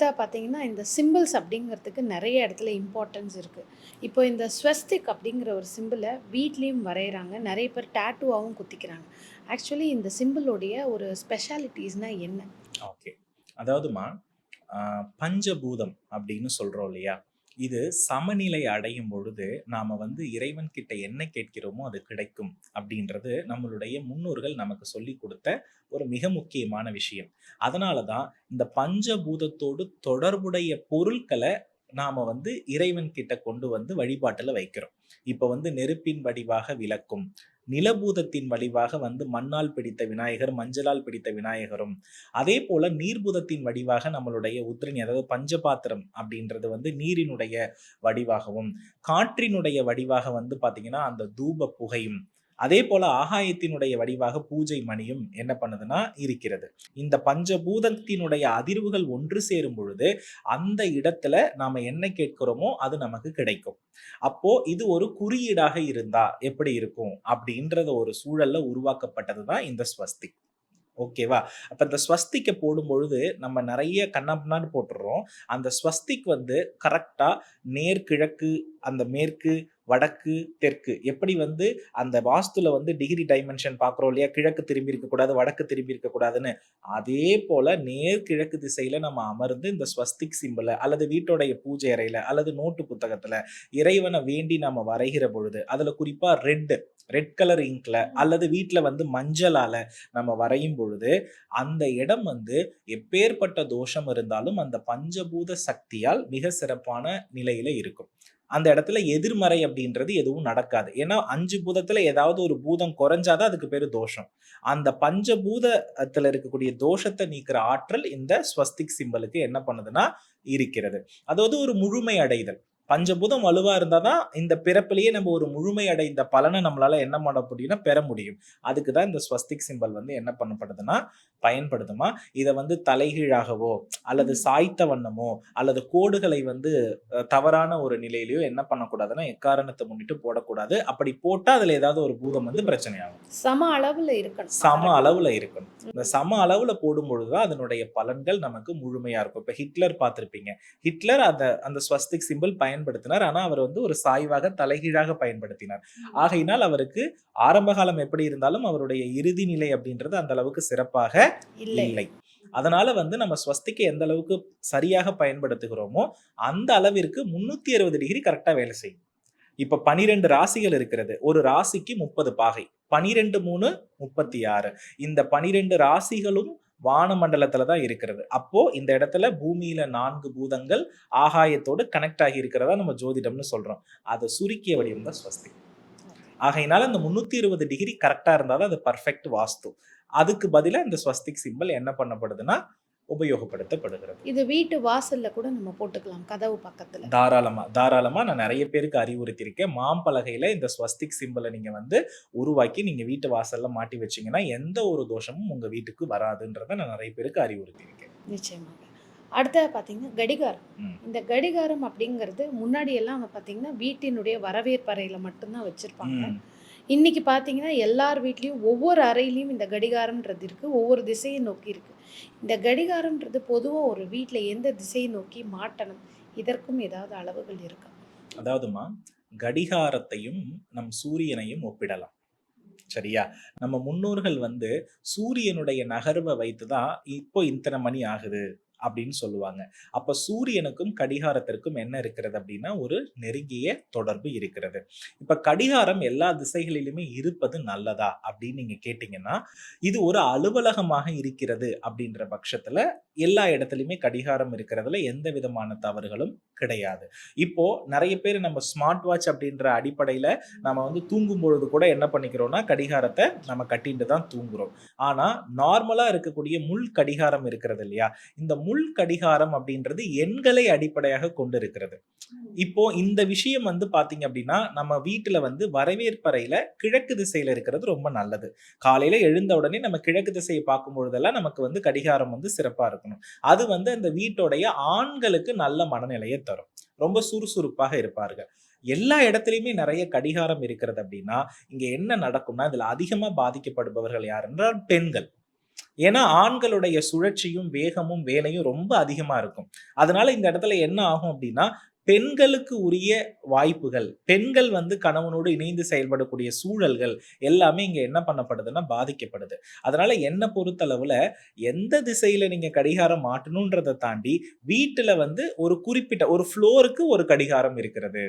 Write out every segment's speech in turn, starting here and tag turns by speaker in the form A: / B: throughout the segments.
A: அடுத்தது பார்த்தீங்கன்னா இந்த சிம்பிள்ஸ் அப்படிங்கிறதுக்கு நிறைய இடத்துல இம்பார்ட்டன்ஸ் இருக்குது இப்போ இந்த ஸ்வஸ்திக் அப்படிங்கிற ஒரு சிம்பிளை வீட்லேயும் வரைகிறாங்க நிறைய பேர் டேட்டூவாகவும் குத்திக்கிறாங்க. ஆக்சுவலி இந்த சிம்பிளோடைய ஒரு ஸ்பெஷாலிட்டிஸ்னால் என்ன?
B: ஓகே அதாவதுமா பஞ்சபூதம் அப்படின்னு சொல்கிறோம் இல்லையா? இது சமநிலை அடையும் பொழுது நாம வந்து இறைவன் கிட்ட என்ன கேட்கிறோமோ அது கிடைக்கும் அப்படின்றது நம்மளுடைய முன்னோர்கள் நமக்கு சொல்லி கொடுத்த ஒரு மிக முக்கியமான விஷயம். அதனால தான் இந்த பஞ்சபூதத்தோடு தொடர்புடைய பொருட்களை நாம வந்து இறைவன் கிட்ட கொண்டு வந்து வழிபாட்டுல வைக்கிறோம். இப்ப வந்து நெருப்பின் வடிவாக விளக்கும் நிலபூதத்தின் வடிவாக வந்து மண்ணால் பிடித்த விநாயகர் மஞ்சளால் பிடித்த விநாயகரும் அதே போல நீர்பூதத்தின் வடிவாக நம்மளுடைய உத்ரணி அதாவது பஞ்சபாத்திரம் அப்படின்றது வந்து நீரினுடைய வடிவாகவும் காற்றினுடைய வடிவாக வந்து பாத்தீங்கன்னா அந்த தூப புகையும் அதே போல ஆகாயத்தினுடைய வடிவாக பூஜை மணியும் என்ன பண்ணுதுன்னா இருக்கிறது. இந்த பஞ்சபூதத்தினுடைய அதிர்வுகள் ஒன்று சேரும் பொழுது அந்த இடத்துல நாம என்ன கேட்கிறோமோ அது நமக்கு கிடைக்கும். அப்போ இது ஒரு குறியீடாக இருந்தா எப்படி இருக்கும்? அப்படின்றத ஒரு சூழல்ல உருவாக்கப்பட்டது தான் இந்த ஸ்வஸ்திக் ஓகேவா அப்ப இந்த ஸ்வஸ்திக்கை போடும் பொழுது நம்ம நிறைய கண்ணாப்பின்னான்னு போட்டுடுறோம் அந்த ஸ்வஸ்திக் வந்து கரெக்டா நேர்கிழக்கு அந்த மேற்கு வடக்கு தெற்கு. எப்படி வந்து அந்த வாஸ்துல வந்து டிகிரி டைமென்ஷன் பார்க்குறோம் இல்லையா? கிழக்கு திரும்பி இருக்கக்கூடாது வடக்கு திரும்பி இருக்கக்கூடாதுன்னு. அதே போல நேர் கிழக்கு திசையில நம்ம அமர்ந்து இந்த ஸ்வஸ்திக் சிம்பிளை அல்லது வீட்டோடைய பூஜை அறையில அல்லது நோட்டு புத்தகத்துல இறைவனை வேண்டி நம்ம வரைகிற பொழுது அதுல குறிப்பா ரெட் ரெட் கலர் இங்க்ல அல்லது வீட்டில் வந்து மஞ்சளால நம்ம வரையும் பொழுது அந்த இடம் வந்து எப்பேற்பட்ட தோஷம் இருந்தாலும் அந்த பஞ்சபூத சக்தியால் மிக சிறப்பான நிலையில இருக்கும். அந்த இடத்துல எதிர்மறை அப்படின்றது எதுவும் நடக்காது. ஏன்னா அஞ்சு பூதத்துல ஏதாவது ஒரு பூதம் குறைஞ்சாதான் அதுக்கு பேரு தோஷம். அந்த பஞ்சபூதத்துல இருக்கக்கூடிய தோஷத்தை நீக்கிற ஆற்றல் இந்த ஸ்வஸ்திக் சிம்பலுக்கு என்ன பண்ணுதுன்னா இருக்கிறது. அதாவது ஒரு முழுமை அடைதல். பஞ்சபூதம் வலுவா இருந்தாதான் இந்த பிறப்பிலேயே நம்ம ஒரு முழுமை அடைந்த பலனை நம்மளால என்ன பண்ண முடியும்னா பெற முடியும். அதுக்கு தான் இந்த ஸ்வஸ்திக் சிம்பல் வந்து என்ன பண்ணப்படுதுன்னா பயன்படுதுமா இதை வந்து தலைகீழாகவோ அல்லது சாய்த்த வண்ணமோ அல்லது கோடுகளை வந்து தவறான ஒரு நிலையிலயோ என்ன பண்ணக்கூடாதுன்னா எக்காரணத்தை முன்னிட்டு போடக்கூடாது. அப்படி போட்டா அதுல ஏதாவது ஒரு பூதம் வந்து பிரச்சனையாகும்.
A: சம அளவில் இருக்கணும்.
B: சம அளவுல இருக்கணும். இந்த சம அளவுல போடும் பொழுதுதான் அதனுடைய பலன்கள் நமக்கு முழுமையா இருக்கும். இப்ப ஹிட்லர் பார்த்திருப்பீங்க. ஹிட்லர் அந்த அந்த ஸ்வஸ்திக் சிம்பிள் பயன்படுத்தினார். ஆனா அவர் வந்து ஒரு சாய்வாக தலைகீழாக பயன்படுத்தினார். ஆகையினால் அவருக்கு ஆரம்ப காலம் எப்படி இருந்தாலும் அவருடைய இறுதி நிலை அப்படின்றது அந்த அளவுக்கு சிறப்பாக
A: இல்லை.
B: இல்லை. அதனால வந்து நம்ம ஸ்வஸ்திக்கை எந்த அளவுக்கு சரியாக பயன்படுத்துகிறோமோ அந்த அளவிற்கு முன்னூத்தி அறுபது டிகிரி கரெக்டா வேலை செய்யும். இப்ப பனிரெண்டு ராசிகள் இருக்கிறது. ஒரு ராசிக்கு முப்பது பாகை. பனிரெண்டு மூணு முப்பத்தி ஆறு. இந்த பனிரெண்டு ராசிகளும் வானமண்டலத்துல தான் இருக்கிறது. அப்போ இந்த இடத்துல பூமியில நான்கு பூதங்கள் ஆகாயத்தோடு கனெக்ட் ஆகி இருக்கிறதா நம்ம ஜோதிடம்னு சொல்றோம். அதை சுருக்கிய வடிவம் தான் ஸ்வஸ்தி. ஆகையினால இந்த முந்நூற்றி இருபது டிகிரி கரெக்டா இருந்தாலும் அது பர்ஃபெக்ட் வாஸ்து. அதுக்கு பதிலாக இந்த ஸ்வஸ்திக் சிம்பல் என்ன பண்ணப்படுதுன்னா உபயோகப்படுத்தப்படுகிறது.
A: இது வீட்டு வாசல்ல கூட நம்ம போட்டுக்கலாம் கதவு பக்கத்துல.
B: தாராளமா தாராளமா நான் நிறைய பேருக்கு அறிவுறுத்தியிருக்கேன். மாம்பலகையில இந்த ஸ்வஸ்திக் சிம்பலை நீங்க வந்து உருவாக்கி நீங்க வீட்டு வாசல்ல மாட்டி வச்சீங்கன்னா எந்த ஒரு தோஷமும் உங்க வீட்டுக்கு வராதுன்றத நான் நிறைய பேருக்கு அறிவுறுத்தியிருக்கேன்.
A: நிச்சயமாக. அடுத்தது பார்த்தீங்கன்னா கடிகாரம். இந்த கடிகாரம் அப்படிங்கிறது முன்னாடி எல்லாம் பார்த்தீங்கன்னா வீட்டினுடைய வரவேற்பறையில் மட்டும்தான் வச்சுருப்பாங்க. இன்றைக்கி பார்த்தீங்கன்னா எல்லார் வீட்லேயும் ஒவ்வொரு அறையிலையும் இந்த கடிகாரம்ன்றது இருக்குது ஒவ்வொரு திசையை நோக்கி இருக்குது இந்த கடிகாரம்ன்றது பொதுவாக ஒரு வீட்டில் எந்த திசையை நோக்கி மாட்டணும் இதற்கும் ஏதாவது அளவுகள் இருக்கா?
B: அதாவதுமா கடிகாரத்தையும் நம் சூரியனையும் ஒப்பிடலாம். சரியா? நம்ம முன்னோர்கள் வந்து சூரியனுடைய நகர்வை வைத்து தான் இப்போ இத்தனை மணி ஆகுது. அப்படின்னு சொல்லுவாங்க. அப்ப சூரியனுக்கும் கடிகாரத்திற்கும் என்ன இருக்கிறது அப்படின்னா ஒரு நெருங்கிய தொடர்பு இருக்கிறது. இப்ப கடிகாரம் எல்லா திசைகளிலுமே இருப்பது நல்லதா அப்படின்னு நீங்க கேட்டீங்கன்னா இது ஒரு அலுவலகமாக இருக்கிறது அப்படின்ற பட்சத்துல எல்லா இடத்துலையுமே கடிகாரம் இருக்கிறதுல எந்த விதமான தவறுகளும் கிடையாது. இப்போ நிறைய பேர் நம்ம ஸ்மார்ட் வாட்ச் அப்படின்ற அடிப்படையில் நம்ம வந்து தூங்கும் பொழுது கூட என்ன பண்ணிக்கிறோம்னா கடிகாரத்தை நம்ம கட்டிட்டு தான் தூங்குறோம். ஆனால் நார்மலாக இருக்கக்கூடிய முள் கடிகாரம் இருக்கிறது இல்லையா? இந்த முள் கடிகாரம் அப்படின்றது எண்களை அடிப்படையாக கொண்டு இருக்கிறது இப்போ இந்த விஷயம் வந்து பார்த்தீங்க அப்படின்னா நம்ம வீட்டில் வந்து வரவேற்பறையில் கிழக்கு திசையில் இருக்கிறது ரொம்ப நல்லது. காலையில் எழுந்த உடனே நம்ம கிழக்கு திசையை பார்க்கும் பொழுதெல்லாம் நமக்கு வந்து கடிகாரம் வந்து சிறப்பாக இருக்கணும். அது வந்து அந்த வீட்டோடைய ஆண்களுக்கு நல்ல மனநிலையை தரும். ரொம்ப சுறுசுறுப்பாக இருப்பார்கள். எல்லா இடத்துலையுமே நிறைய கடிகாரம் இருக்கிறது அப்படின்னா இங்க என்ன நடக்கும்னா இதுல அதிகமா பாதிக்கப்படுபவர்கள் யார் என்றால் பெண்கள். ஏன்னா ஆண்களுடைய சுழற்சியும் வேகமும் வேலையும் ரொம்ப அதிகமா இருக்கும். அதனால இந்த இடத்துல என்ன ஆகும் அப்படின்னா பெண்களுக்கு உரிய வாய்ப்புகள் பெண்கள் வந்து கணவனோடு இணைந்து செயல்படக்கூடிய சூழல்கள் எல்லாமே இங்கே என்ன பண்ணப்படுதுன்னா பாதிக்கப்படுது. அதனால என்ன பொறுத்தளவில் எந்த திசையில் நீங்கள் கடிகாரம் மாட்டணுன்றதை தாண்டி வீட்டில் வந்து ஒரு குறிப்பிட்ட ஒரு ஃப்ளோருக்கு ஒரு கடிகாரம் இருக்கிறது.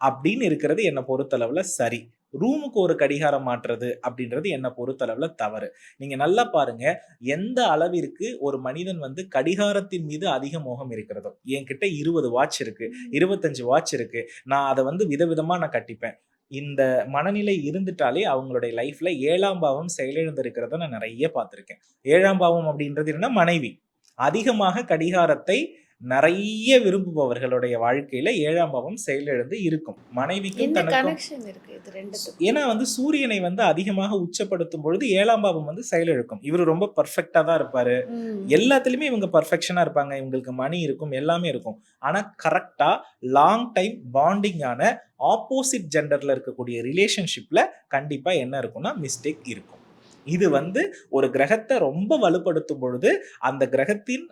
B: அப்படின்னு இருக்கிறது என்னை பொறுத்தளவுல சரி. ரூமுக்கு ஒரு கடிகாரம் மாற்றுறது அப்படின்றது என்னை பொறுத்தளவுல தவறு. நீங்க நல்லா பாருங்க எந்த அளவிற்கு ஒரு மனிதன் வந்து கடிகாரத்தின் மீது அதிக மோகம் இருக்கிறதோ என்கிட்ட இருபது வாட்ச் இருக்கு இருபத்தஞ்சு வாட்ச் இருக்கு நான் அதை வந்து விதவிதமா நான் கட்டிப்பேன். இந்த மனநிலை இருந்துட்டாலே அவங்களுடைய லைஃப்ல ஏழாம் பாவம் செயலிழந்திருக்கிறத நான் நிறைய பார்த்திருக்கேன். ஏழாம் பாவம் அப்படின்றது என்னன்னா மனைவி. அதிகமாக கடிகாரத்தை நிறைய விரும்புபவர்களுடைய வாழ்க்கையில ஏழாம் பாவம் செயலிழந்து இருக்கும். மனைவிக்கும் தனக்கும் ஏன்னா வந்து சூரியனை வந்து அதிகமாக உச்சப்படுத்தும் பொழுது ஏழாம் பாவம் வந்து செயலிழக்கும். இவர் ரொம்ப பர்ஃபெக்டா தான் இருப்பாரு. எல்லாத்துலயுமே இவங்க பர்ஃபெக்ஷனா இருப்பாங்க. இவங்களுக்கு மணி இருக்கும். எல்லாமே இருக்கும். ஆனா கரெக்டா லாங் டைம் பாண்டிங்கான ஆப்போசிட் ஜெண்டர்ல இருக்கக்கூடிய ரிலேஷன்ஷிப்ல கண்டிப்பா என்ன இருக்கும்னா மிஸ்டேக் இருக்கும். இது வந்து ஒரு கிரகத்தை ரொம்ப வலுப்படுத்தும் பொழுது அந்த கிரகத்தின்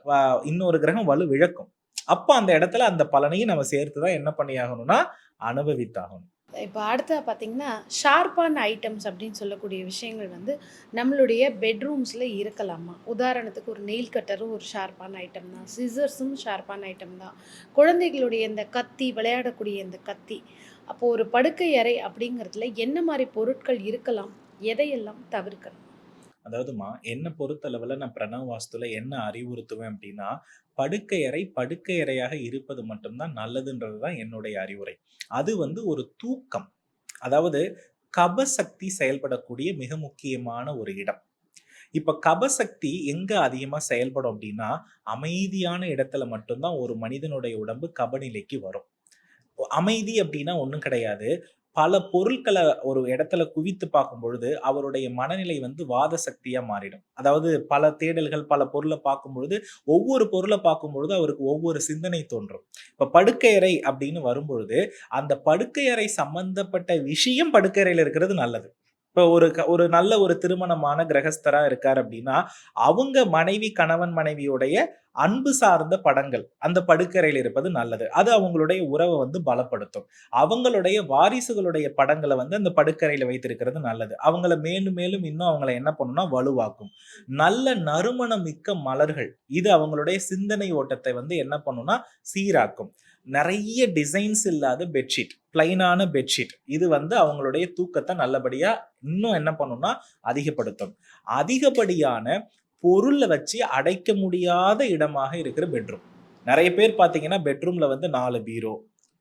B: இன்னொரு கிரகம் வலு விழக்கும். அப்போ அந்த இடத்துல அந்த பலனையும் நம்ம சேர்த்து தான் என்ன பண்ணியாகணும்னா அனுபவித்தாகணும்.
A: இப்போ அடுத்தது பார்த்தீங்கன்னா ஷார்ப்பான ஐட்டம்ஸ் அப்படின்னு சொல்லக்கூடிய விஷயங்கள் வந்து நம்மளுடைய பெட்ரூம்ஸில் இருக்கலாமா? உதாரணத்துக்கு ஒரு நெயில் கட்டரும் ஒரு ஷார்ப்பான ஐட்டம் தான். சிசர்ஸும் ஷார்ப்பான ஐட்டம் தான். குழந்தைகளுடைய இந்த கத்தி விளையாடக்கூடிய இந்த கத்தி அப்போது ஒரு படுக்கை அறை அப்படிங்கிறதுல என்ன மாதிரி பொருட்கள் இருக்கலாம்? எதையெல்லாம் தவிர்க்கணும்?
B: அதாவதுமா என்னை பொறுத்தளவில் நான் பிரணவ வாஸ்துல என்ன அறிவுறுத்துவேன் அப்படின்னா படுக்கையறை படுக்கையறையாக இருப்பது மட்டும்தான் நல்லதுன்றது தான் என்னுடைய அறிவுரை. அது வந்து ஒரு தூக்கம். அதாவது கபசக்தி செயல்படக்கூடிய மிக முக்கியமான ஒரு இடம். இப்ப கபசக்தி எங்க அதிகமா செயல்படும் அப்படின்னா அமைதியான இடத்துல மட்டும்தான் ஒரு மனிதனுடைய உடம்பு கபநிலைக்கு வரும். அமைதி அப்படின்னா ஒன்றும் கிடையாது. பல பொருட்களை ஒரு இடத்துல குவித்து பார்க்கும் பொழுது அவருடைய மனநிலை வந்து வாத சக்தியா மாறிடும். அதாவது பல தேடல்கள் பல பொருளை பார்க்கும் பொழுது ஒவ்வொரு பொருளை பார்க்கும் பொழுது அவருக்கு ஒவ்வொரு சிந்தனை தோன்றும். இப்ப படுக்கை அறை அப்படின்னு வரும்பொழுது அந்த படுக்கை அறை சம்பந்தப்பட்ட விஷயம் படுக்கையறையில இருக்கிறது நல்லது. இப்போ ஒரு க- ஒரு நல்ல ஒரு திருமணமான கிரகஸ்தரா இருக்கார் அப்படின்னா அவங்க மனைவி கணவன் மனைவியுடைய அன்பு சார்ந்த படங்கள் அந்த படுக்கரையில் இருப்பது நல்லது. அது அவங்களுடைய உறவை வந்து பலப்படுத்தும். அவங்களுடைய வாரிசுகளுடைய படங்களை வந்து அந்த படுக்கரையில் வைத்திருக்கிறது நல்லது. அவங்கள மேலும் மேலும் இன்னும் அவங்கள என்ன பண்ணும்னா வலுவாக்கும். நல்ல நறுமணம் மிக்க மலர்கள் இது அவங்களுடைய சிந்தனை ஓட்டத்தை வந்து என்ன பண்ணும்னா சீராக்கும். நிறைய டிசைன்ஸ் இல்லாத பெட்ஷீட் பிளைனான பெட்ஷீட் இது வந்து அவங்களுடைய தூக்கத்தை நல்லபடியாக இன்னும் என்ன பண்ணும்னா அதிகப்படுத்தும். அதிகப்படியான பொருளை வச்சு அடைக்க முடியாத இடமாக இருக்கிற பெட்ரூம் நிறைய பேர் பார்த்தீங்கன்னா பெட்ரூமில் வந்து நாலு பீரோ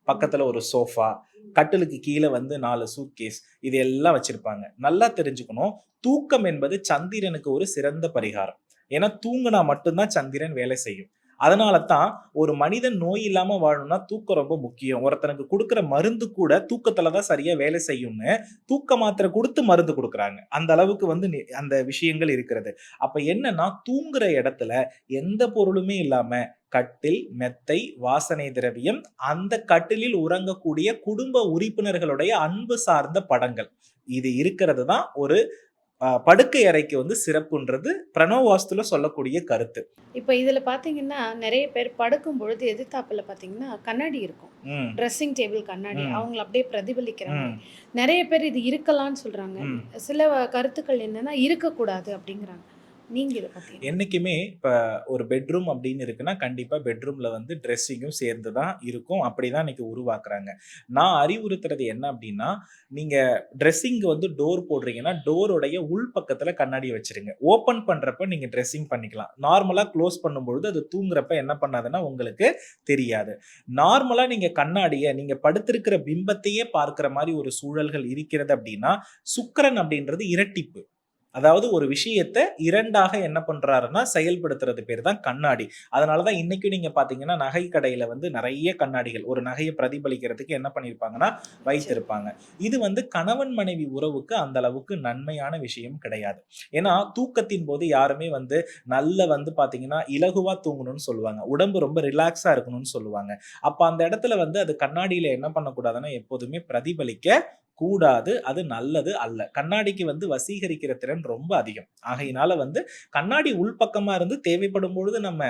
B: பக்கத்தில் ஒரு சோஃபா கட்டிலுக்கு கீழே வந்து நாலு சூட்கேஸ் இது எல்லாம் வச்சுருப்பாங்க. நல்லா தெரிஞ்சுக்கணும். தூக்கம் என்பது சந்திரனுக்கு ஒரு சிறந்த பரிகாரம். ஏன்னா தூங்கினா மட்டும்தான் சந்திரன் வேலை செய்யும். அதனால தான் ஒரு மனிதன் நோய் இல்லாம வாழணும்னா தூக்கம் ரொம்ப முக்கியம். ஒருத்தனுக்கு கொடுக்குற மருந்து கூட தூக்கத்துல தான் சரியா வேலை செய்யும்னு தூக்க மாத்திரை கொடுத்து மருந்து கொடுக்குறாங்க. அந்த அளவுக்கு வந்து நி- அந்த விஷயங்கள் இருக்கிறது. அப்ப என்னன்னா தூங்குற இடத்துல எந்த பொருளுமே இல்லாம கட்டில் மெத்தை வாசனை திரவியம் அந்த கட்டிலில் உறங்கக்கூடிய குடும்ப உறுப்பினர்களுடைய அன்பு சார்ந்த படங்கள். இது இருக்கிறது தான் ஒரு படுக்கை அறைக்கு வந்து சிறப்புன்றது பிரணவ வாஸ்துல சொல்லக்கூடிய கருத்து.
A: இப்போ இதில் பார்த்தீங்கன்னா நிறைய பேர் படுக்கும் பொழுது எதிர்த்தாப்புல பார்த்தீங்கன்னா கண்ணாடி இருக்கும். ட்ரெஸ்ஸிங் டேபிள் கண்ணாடி. அவங்கள அப்படியே பிரதிபலிக்கிறாங்க. நிறைய பேர் இது இருக்கலாம்னு சொல்றாங்க. சில கருத்துக்கள் என்னன்னா இருக்கக்கூடாது அப்படிங்கிறாங்க. நீங்க இதை பத்தி
B: என்னைக்குமே இப்ப ஒரு பெட்ரூம் அப்படின்னு இருக்குன்னா கண்டிப்பா பெட்ரூம்ல வந்து ட்ரெஸ்ஸிங்கும் சேர்ந்து தான் இருக்கும். அப்படிதான் இன்னைக்கு உருவாக்குறாங்க. நான் அறிவுறுத்துறது என்ன அப்படின்னா நீங்க ட்ரெஸ்ஸிங் வந்து டோர் போடுறீங்கன்னா டோருடைய உள் பக்கத்துல கண்ணாடி வச்சிருங்க. ஓபன் பண்றப்ப நீங்க ட்ரெஸ்ஸிங் பண்ணிக்கலாம். நார்மலா க்ளோஸ் பண்ணும்பொழுது அது தூங்குறப்ப என்ன பண்ணாதுன்னா உங்களுக்கு தெரியாது. நார்மலா நீங்க கண்ணாடியை நீங்க படுத்திருக்கிற பிம்பத்தையே பார்க்கிற மாதிரி ஒரு சூழல்கள் இருக்கிறது அப்படின்னா சுக்கரன் அப்படின்றது இரட்டிப்பு. அதாவது ஒரு விஷயத்தை இரண்டாக என்ன பண்றாருன்னா செயல்படுத்துறது பேர் தான் கண்ணாடி. அதனாலதான் இன்னைக்கு நீங்க பாத்தீங்கன்னா நகை கடையில வந்து நிறைய கண்ணாடிகள் ஒரு நகையை பிரதிபலிக்கிறதுக்கு என்ன பண்ணியிருப்பாங்கன்னா வைத்திருப்பாங்க. இது வந்து கணவன் மனைவி உறவுக்கு அந்த அளவுக்கு நன்மையான விஷயம் கிடையாது. ஏன்னா தூக்கத்தின் போது யாருமே வந்து நல்ல வந்து பாத்தீங்கன்னா இலகுவா தூங்கணும்னு சொல்லுவாங்க. உடம்பு ரொம்ப ரிலாக்ஸா இருக்கணும்னு சொல்லுவாங்க. அப்ப அந்த இடத்துல வந்து அது கண்ணாடியில என்ன பண்ணக்கூடாதுன்னா எப்போதுமே பிரதிபலிக்க கூடாது அது நல்லது அல்ல. கண்ணாடிக்கு வந்து வசீகரிக்கிற திறன் ரொம்ப அதிகம். ஆகையினால வந்து கண்ணாடி உள்பக்கமா இருந்து தேவைப்படும் பொழுது நம்ம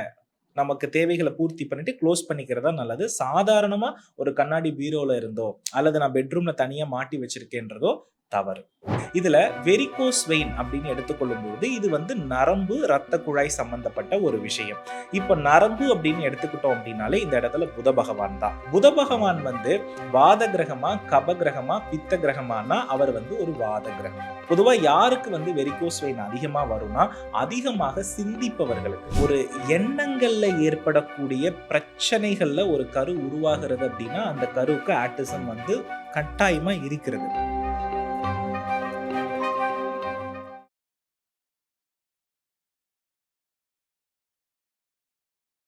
B: நமக்கு தேவைகளை பூர்த்தி பண்ணிட்டு க்ளோஸ் பண்ணிக்கிறதா நல்லது. சாதாரணமா ஒரு கண்ணாடி பீரோல இருந்தோ அல்லது நான் பெட்ரூம்ல தனியா மாட்டி வச்சிருக்கேன்றதோ தவறு. இதுல வெரிகோஸ் வெயின் அப்படின்னு எடுத்துக்கொள்ளும் பொழுது இது வந்து நரம்பு ரத்த குழாய் சம்பந்தப்பட்ட ஒரு விஷயம். இப்ப நரம்பு அப்படின்னு எடுத்துக்கிட்டோம் அப்படின்னாலே இந்த இடத்துல புத பகவான் தான். புத பகவான் வந்து வாத கிரகமா கப கிரகமா பித்த கிரகமானா அவர் வந்து ஒரு வாத கிரகம். பொதுவா யாருக்கு வந்து வெரிகோஸ் வெயின் அதிகமா வரும்னா அதிகமாக சிந்திப்பவர்களுக்கு. ஒரு எண்ணங்கள்ல ஏற்படக்கூடிய பிரச்சனைகள்ல ஒரு கரு உருவாகிறது அப்படின்னா அந்த கருவுக்கு ஆட்டிசம் வந்து கட்டாயமா இருக்கிறது.